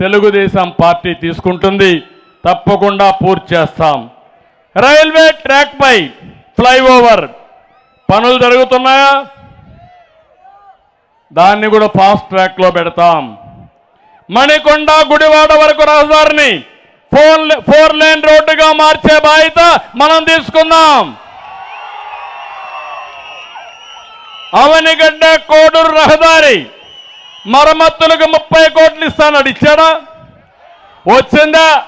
Telugu Desam party తీసుకుంటుంది. తప్పకుండా పూర్తి చేస్తాం. రైల్వే ట్రాక్పై ఫ్లైఓవర్ పనులు జరుగుతున్నాయా? దాన్ని కూడా ఫాస్ట్ ట్రాక్లో పెడతాం. మణికొండ గుడివాడ వరకు రహదారిని ఫోర్ ఫోర్ లేన్ రోడ్డుగా మార్చే బాధ్యత మనం తీసుకుందాం. అవనిగడ్డ కోడూరు రహదారి మరమ్మతులకు ముప్పై కోట్లు ఇస్తానడు ఇచ్చాడా వచ్చిందా?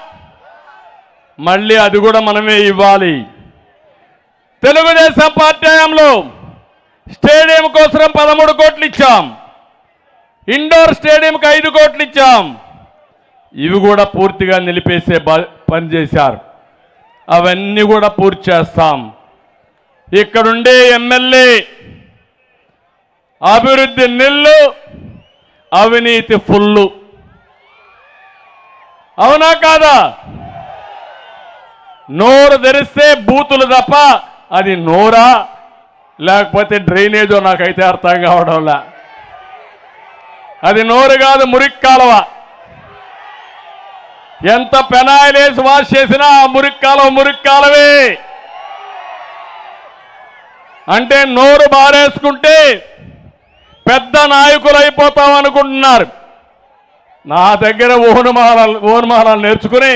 మళ్ళీ అది కూడా మనమే ఇవ్వాలి. తెలుగుదేశం పార్టీ హయాంలో స్టేడియం కోసం పదమూడు కోట్లు ఇచ్చాం. ఇండోర్ స్టేడియంకి ఐదు కోట్లు ఇచ్చాం. ఇవి కూడా పూర్తిగా నిలిపేసే బ- పని చేశారు. అవన్నీ కూడా పూర్తి చేస్తాం. ఇక్కడుండే ఎమ్మెల్యే అభివృద్ధి నిల్లు అవినీతి ఫుల్లు. అవునా కాదా? నోరు తెరిస్తే బూతులు తప్ప అది నోరా? లేకపోతే డ్రైనేజో నాకైతే అర్థం కావడంలా. అది నోరు కాదు మురికి కాలువ. ఎంత పెనాయిల్ వేసి వాష్ చేసినా ఆ మురికి కాలువ మురికి కాలువే. అంటే నోరు బారేసుకుంటే పెద్ద నాయకులు అయిపోతాం అనుకుంటున్నారు. నా దగ్గర ఓనుమాల ఓనుమాలాలు నేర్చుకుని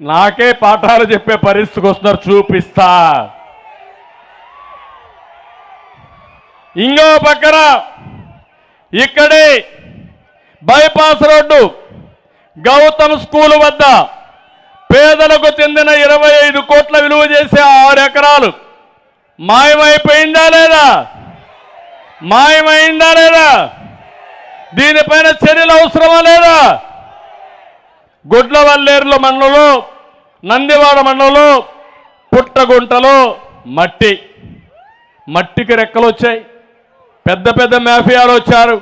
నాకే పాఠాలు చెప్పే పరిస్థితికి వస్తున్నారు చూపిస్తా. ఇంకో పక్కన ఇక్కడే బైపాస్ రోడ్డు గౌతమ్ స్కూల్ వద్ద పేదలకు చెందిన ఇరవై ఐదు కోట్ల విలువ చేసే ఆరు ఎకరాలు మాయమైపోయిందా లేదా? మాయమైందా లేదా? దీనిపైన చర్యలు అవసరమా లేదా? గుడ్లవల్లేరుల మండలంలో నందివాడ మండలంలో పుట్టగుంటలో మట్టి మట్టికి రెక్కలు వచ్చాయి. పెద్ద పెద్ద మాఫియాలు వచ్చారు.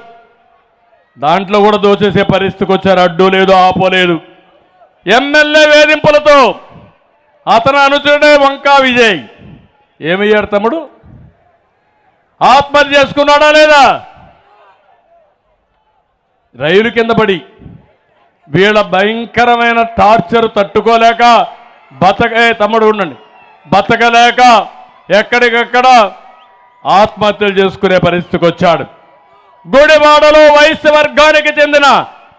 దాంట్లో కూడా దోచేసే పరిస్థితికి వచ్చారు. అడ్డు లేదు ఆపోలేదు ఎమ్మెల్యే వేధింపులతో అతను అనుచరుడే వంకా విజయ్. ఏమయ్యాడు తమ్ముడు? ఆత్మహత్య చేసుకున్నాడా లేదా? రైలు కింద పడి వీళ్ళ భయంకరమైన టార్చర్ తట్టుకోలేక బతక తమ్ముడు ఉండండి. బతకలేక ఎక్కడికక్కడ ఆత్మహత్యలు చేసుకునే పరిస్థితికి వచ్చాడు. గుడివాడలో వయస్సు వర్గానికి చెందిన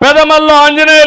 పెదమల్ల ఆంజనేయ